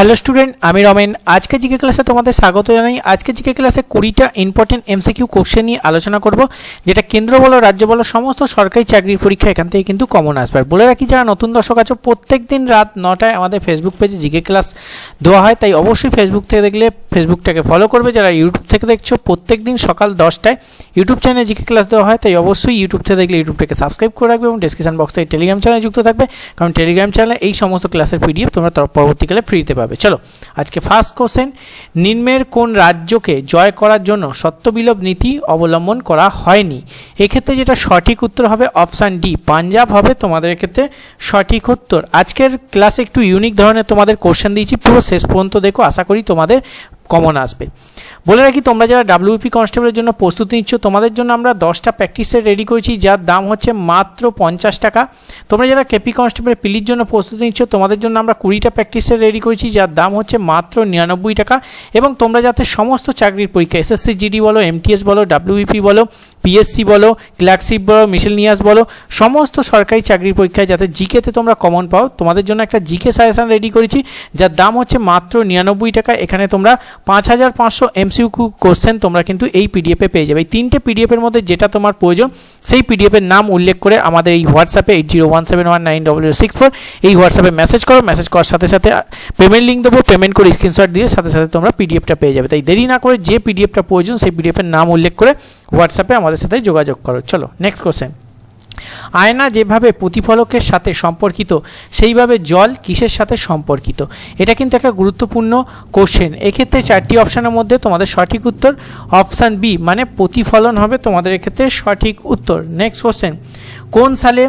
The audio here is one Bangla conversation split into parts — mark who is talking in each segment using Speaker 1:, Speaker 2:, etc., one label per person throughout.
Speaker 1: হ্যালো স্টুডেন্ট আমি রমেন। আজকে জিকে ক্লাসে তোমাদের স্বাগত জানাই। আজকে জিকে ক্লাসে কুড়িটা ইম্পর্টেন্ট এমসিকিউ কোশ্চেন নিয়ে আলোচনা করব, যেটা কেন্দ্র বলো, রাজ্য বলো, সমস্ত সরকারি চাকরির পরীক্ষা এখান থেকে কিন্তু কমন আসবে। বলে রাখি, যারা নতুন দর্শক আছো প্রত্যেক দিন রাত নটায় আমাদের ফেসবুক পেজে জিকে ক্লাস দেওয়া হয়। তাই অবশ্যই ফেসবুক থেকে দেখলে ফেসবুকটাকে ফলো করবে। যারা ইউটিউব থেকে দেখছ প্রত্যেক দিন সকাল দশটায় ইউটিউব চ্যানেলে জিকে ক্লাস দেওয়া হয়। তাই অবশ্যই ইউটিউব থেকে দেখলে ইউটিউবটাকে সাবস্ক্রাইব করে রাখবে এবং ডিসক্রিপশন বক্সে টেলিগ্রাম চ্যানেলে যুক্ত থাকবে। কারণ টেলিগ্রাম চ্যানেলে এই সমস্ত ক্লাসের পিডিএফ তোমরা পরবর্তীকালে ফ্রিতে পাবে। চলো, আজকে ফার্স্ট কোশ্চেন নিম্নের কোন রাজ্যকে জয় করার জন্য সত্যবিলোপ নীতি অবলম্বন করা হয়নি? এক্ষেত্রে যেটা সঠিক উত্তর হবে অপশান ডি পাঞ্জাব হবে তোমাদের ক্ষেত্রে সঠিক উত্তর। আজকের ক্লাসে একটু ইউনিক ধরনের তোমাদের কোশ্চেন দিয়েছি, পুরো শেষ পর্যন্ত দেখো, আশা করি তোমাদের কমন আসবে। বলে রাখি, তোমরা যারা ডাব্লিউপি কনস্টেবলের জন্য প্রস্তুতি নিচ্ছ, তোমাদের জন্য আমরা দশটা প্র্যাকটিস রেডি করেছি, যার দাম হচ্ছে মাত্র পঞ্চাশ টাকা। তোমরা যারা কেপি কনস্টেবল পিলির জন্য প্রস্তুতি নিচ্ছ, তোমাদের জন্য আমরা কুড়িটা প্র্যাকটিস রেডি করেছি, যার দাম হচ্ছে মাত্র নিরানব্বই টাকা। এবং তোমরা যাতে সমস্ত চাকরির পরীক্ষা এসএসসি জিডি বলো এমটিএস বলো ডাব্লিউপি বলো পিএসসি বলো ক্লার্কশিপ বলো মিশেলনিয়াস বলো, সমস্ত সরকারি চাকরির পরীক্ষায় যাতে জিকেতে তোমরা কমন পাও, তোমাদের জন্য একটা জিকে সাজেশন রেডি করেছি, যার দাম হচ্ছে মাত্র নিরানব্বই টাকা। এখানে তোমরা পাঁচ হাজার পাঁচশো এমসিউ কোশ্চেন তোমরা কিন্তু এই পিডিএফে পেয়ে যাবে। এই তিনটে পিডিএফের মধ্যে যেটা তোমার প্রয়োজন, সেই পিডিএফের নাম উল্লেখ করে আমাদের এই হোয়াটসঅ্যাপে eight zero one seven one nine double zero six four এই হোয়াটসঅ্যাপে মেসেজ করো। মেসেজ করার সাথে সাথে পেমেন্ট লিঙ্ক দেবো পেমেন্ট করে স্ক্রিনশট দিয়ে সাথে সাথে তোমরা পিডিএফটা পেয়ে যাবে। তাই দেরি না করে যে পিডিএফটা প্রয়োজন, সেই পিডিএফের নাম উল্লেখ করে হোয়াটসঅ্যাপে আমাদের সাথে যোগাযোগ করো। চলো নেক্সট কোশ্চেন আয়না যেভাবে প্রতিফলকের সাথে সম্পর্কিত, সেইভাবে জল কিসের সাথে সম্পর্কিত? এটা কিন্তু একটা গুরুত্বপূর্ণ কোশ্চেন এক্ষেত্রে চারটি অপশানের মধ্যে তোমাদের সঠিক উত্তর অপশান বি মানে প্রতিফলন হবে তোমাদের এক্ষেত্রে সঠিক উত্তর। নেক্সট কোশ্চেন কোন সালে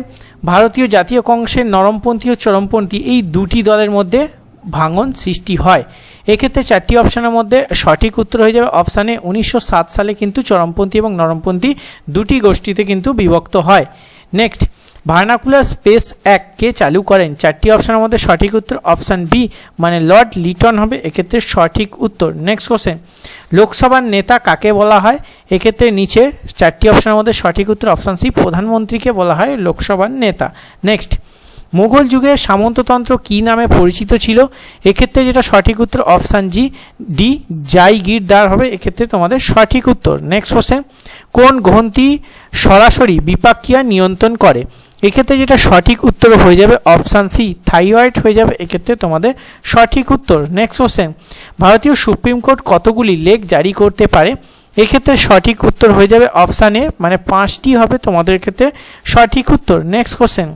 Speaker 1: ভারতীয় জাতীয় কংগ্রেসের নরমপন্থী ও চরমপন্থী এই দুটি দলের মধ্যে ভাঙন সৃষ্টি হয়? এক্ষেত্রে চারটি অপশানের মধ্যে সঠিক উত্তর হয়ে যাবে। অপশানে উনিশশো সাত সালে কিন্তু চরমপন্থী এবং নরমপন্থী দুটি গোষ্ঠীতে কিন্তু বিভক্ত হয়। নেক্সট ভার্নাকুলার স্পেস কে চালু করেন। চারটি অপশানের মধ্যে সঠিক উত্তর অপশান বি মানে লর্ড লিটন হবে, এক্ষেত্রে সঠিক উত্তর। নেক্সট কোশ্চেন লোকসভার নেতা কাকে বলা হয়? এক্ষেত্রে নিচে চারটি অপশানের মধ্যে সঠিক উত্তর অপশান সি প্রধানমন্ত্রীকে বলা হয় লোকসভার নেতা। নেক্সট মুঘল যুগের সামন্ততন্ত্র কী নামে পরিচিত ছিল? এক্ষেত্রে যেটা সঠিক উত্তর অপশান জি ডি জাইগিরদার হবে। এক্ষেত্রে তোমাদের সঠিক উত্তর। নেক্সট কোশ্চেন কোন গ্রন্থি সরাসরি বিপাকিয়া নিয়ন্ত্রণ করে? এক্ষেত্রে যেটা সঠিক উত্তর হয়ে যাবে অপশান সি, থাইরয়েড হয়ে যাবে। এক্ষেত্রে তোমাদের সঠিক উত্তর। নেক্সট কোশ্চেন ভারতীয় সুপ্রিম কোর্ট কতগুলি লেখ জারি করতে পারে? এক্ষেত্রে সঠিক উত্তর হয়ে যাবে অপশান মানে পাঁচটি হবে তোমাদের ক্ষেত্রে সঠিক উত্তর। নেক্সট কোশ্চেন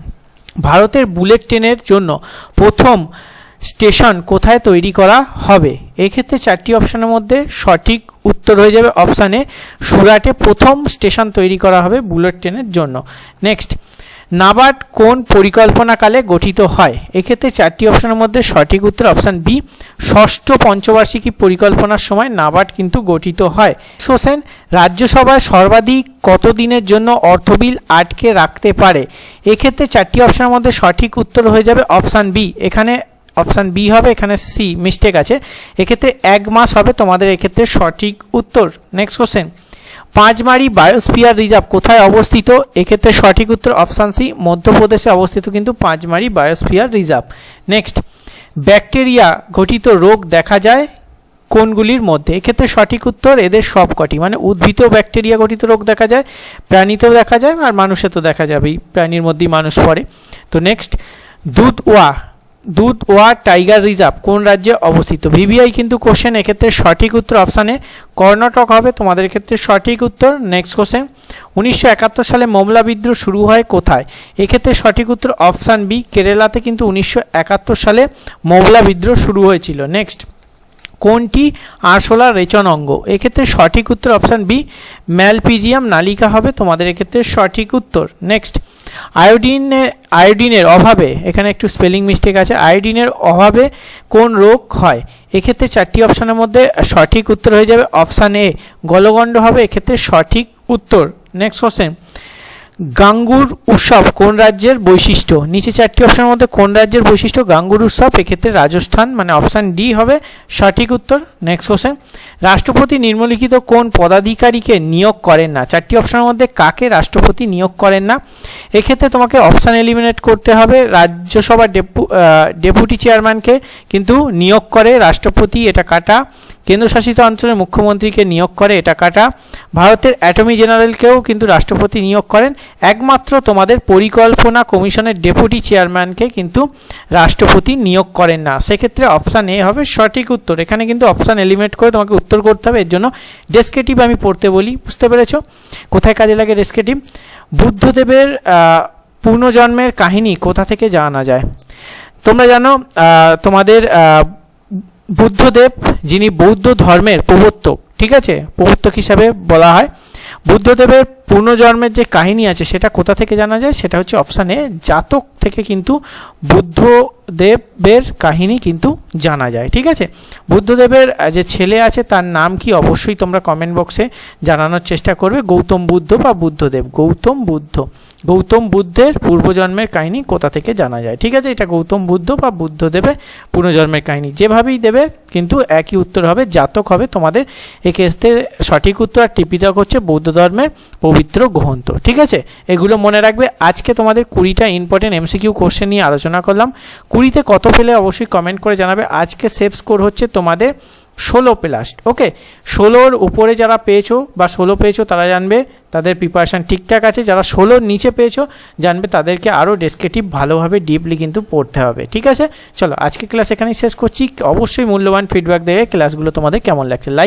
Speaker 1: ভারতের বুলেট ট্রেনের জন্য প্রথম স্টেশন কোথায় তৈরি করা হবে? এক্ষেত্রে চারটি অপশানের মধ্যে সঠিক উত্তর হয়ে যাবে অপশানে সুরাটে প্রথম স্টেশন তৈরি করা হবে বুলেট ট্রেনের জন্য। নেক্সট নাবার্ড কোন পরিকল্পনাকালে গঠিত হয়? এক্ষেত্রে চারটি অপশানের মধ্যে সঠিক উত্তর অপশান বি ষষ্ঠ পঞ্চবার্ষিকী পরিকল্পনার সময় নাবার্ড কিন্তু গঠিত হয়। সোসেন রাজ্যসভায় সর্বাধিক কত দিনের জন্য অর্থবিল আটকে রাখতে পারে? এক্ষেত্রে চারটি অপশানের মধ্যে সঠিক উত্তর হয়ে যাবে অপশান বি এখানে অপশান বি হবে, এখানে সি মিস্টেক আছে। এক্ষেত্রে এক মাস হবে, তোমাদের এক্ষেত্রে সঠিক উত্তর। Next question Pachmarhi biosphere reserve কোথায় অবস্থিত? এক্ষেত্রে সঠিক উত্তর অপশান সি মধ্যপ্রদেশে অবস্থিত কিন্তু Pachmarhi biosphere reserve next bacteria ঘটিত রোগ দেখা যায় কোনগুলির মধ্যে? এক্ষেত্রে সঠিক উত্তর এদের সবকটি মানে উদ্ভিদ ব্যাকটেরিয়া গঠিত রোগ দেখা যায়, প্রাণীতেও দেখা যায় আর মানুষে তো দেখা যাবেই, প্রাণীর মধ্যেই মানুষ পড়ে। তো নেক্সট দুধ ওয়া। দুধ ওয়া টাইগার রিজার্ভ কোন রাজ্যে অবস্থিত? ভিভিআই কিন্তু কোশ্চেন এক্ষেত্রে সঠিক উত্তর অপশানে কর্ণাটক হবে। তোমাদের ক্ষেত্রে সঠিক উত্তর নেক্সট কোশ্চেন উনিশশো একাত্তর সালে মোমলা বিদ্রোহ শুরু হয় কোথায়? এক্ষেত্রে সঠিক উত্তর অপশান বি কেরালাতে কিন্তু উনিশশো একাত্তর সালে মোমলা বিদ্রোহ শুরু হয়েছিল। নেক্সট কোনটি? আরশোলা, রেচন অঙ্গ। এক্ষেত্রে সঠিক উত্তর অপশান বি, ম্যালপিজিয়াম নালিকা হবে। তোমাদের এক্ষেত্রে সঠিক উত্তর। নেক্সট। আয়োডিনে, আয়োডিনের অভাবে, এখানে একটু স্পেলিং মিস্টেক আছে, আয়োডিনের অভাবে কোন রোগ হয়? এক্ষেত্রে চারটি অপশানের মধ্যে সঠিক উত্তর হয়ে যাবে। অপশান এ, গলগণ্ড হবে। এক্ষেত্রে সঠিক উত্তর। Next question. গাঙ্গুর উৎসব কোন রাজ্যের বৈশিষ্ট্য? নিচে চারটি অপশনের মধ্যে কোন রাজ্যের বৈশিষ্ট্য? গাঙ্গুর উৎসব, এক্ষেত্রে রাজস্থান মানে অপশান ডি হবে। সঠিক উত্তর নেক্সট কোশ্চেন রাষ্ট্রপতি নিম্নলিখিত কোন পদাধিকারীকে নিয়োগ করেন না? চারটি অপশনের মধ্যে কাকে রাষ্ট্রপতি নিয়োগ করেন না? এক্ষেত্রে তোমাকে অপশান এলিমিনেট করতে হবে। রাজ্যসভা ডেপু ডেপুটি চেয়ারম্যানকে কিন্তু নিয়োগ করে রাষ্ট্রপতি, এটা কাটা। কেন্দ্রশাসিত অঞ্চলের মুখ্যমন্ত্রীকে নিয়োগ করে এটা কাটা, ভারতের অ্যাটর্নি জেনারেলকেও কিন্তু রাষ্ট্রপতি নিয়োগ করেন। একমাত্র তোমাদের পরিকল্পনা কমিশনের ডেপুটি চেয়ারম্যানকে কিন্তু রাষ্ট্রপতি নিয়োগ করেন না। সেক্ষেত্রে অপশান এ হবে সঠিক উত্তর। এখানে কিন্তু অপশান এলিমিনেট করে তোমাকে উত্তর করতে হবে। এর জন্য ডেসক্রিপটিভ আমি পড়তে বলি, বুঝতে পেরেছ? কোথায় কাজে লাগে ডেসক্রিপটিভ বুদ্ধদেবের পুনর্জন্মের কাহিনী কোথা থেকে জানা যায়? তোমরা জানো তোমাদের বুদ্ধদেব, যিনি বৌদ্ধ ধর্মের প্রবর্তক, ঠিক আছে? প্রবর্তক হিসাবে বলা হয়। বুদ্ধদেবের পুনর্জন্মের যে কাহিনী আছে, সেটা কোথা থেকে জানা যায়? সেটা হচ্ছে অপশানে জাতক থেকে কিন্তু বুদ্ধদেবের কাহিনী কিন্তু জানা যায়, ঠিক আছে? বুদ্ধদেবের যে ছেলে আছে, তার নাম কি অবশ্যই তোমরা কমেন্ট বক্সে জানানোর চেষ্টা করবে। গৌতম বুদ্ধ বা বুদ্ধদেব। গৌতম বুদ্ধ। গৌতম বুদ্ধের পূর্বজন্মের কাহিনী কোথা থেকে জানা যায়? ঠিক আছে, এটা গৌতম বুদ্ধ বা বুদ্ধদেবের পুনর্জন্মের কাহিনী। যেভাবেই দেবে, কিন্তু একই উত্তর হবে, জাতক হবে, তোমাদের এক্ষেত্রে সঠিক উত্তর আর টিপিতক হচ্ছে বৌদ্ধ ধর্মের পবিত্র গ্রন্থ। ঠিক আছে? এগুলো মনে রাখবে। আজকে তোমাদের কুড়িটা ইম্পর্টেন্ট এমসিকিউ কোশ্চেন নিয়ে আলোচনা করলাম। কুড়িতে কত পেলে অবশ্যই কমেন্ট করে জানাবে। আজকে সেভ স্কোর হচ্ছে তোমাদের ষোলো প্লাস্ট ওকে ষোলোর উপরে যারা পেয়েছ বা ষোলো পেয়েছ, তারা জানবে তাদের প্রিপারেশান ঠিকঠাক আছে। যারা ষোলোর নিচে পেয়েছ, জানবে তাদেরকে আরও ডেসক্রিপটিভ ভালোভাবে ডিপলি কিন্তু পড়তে হবে, ঠিক আছে? চলো আজকে ক্লাস এখানেই শেষ করছি। অবশ্যই মূল্যবান ফিডব্যাক দেবে ক্লাসগুলো তোমাদের কেমন লাগছে। লাইক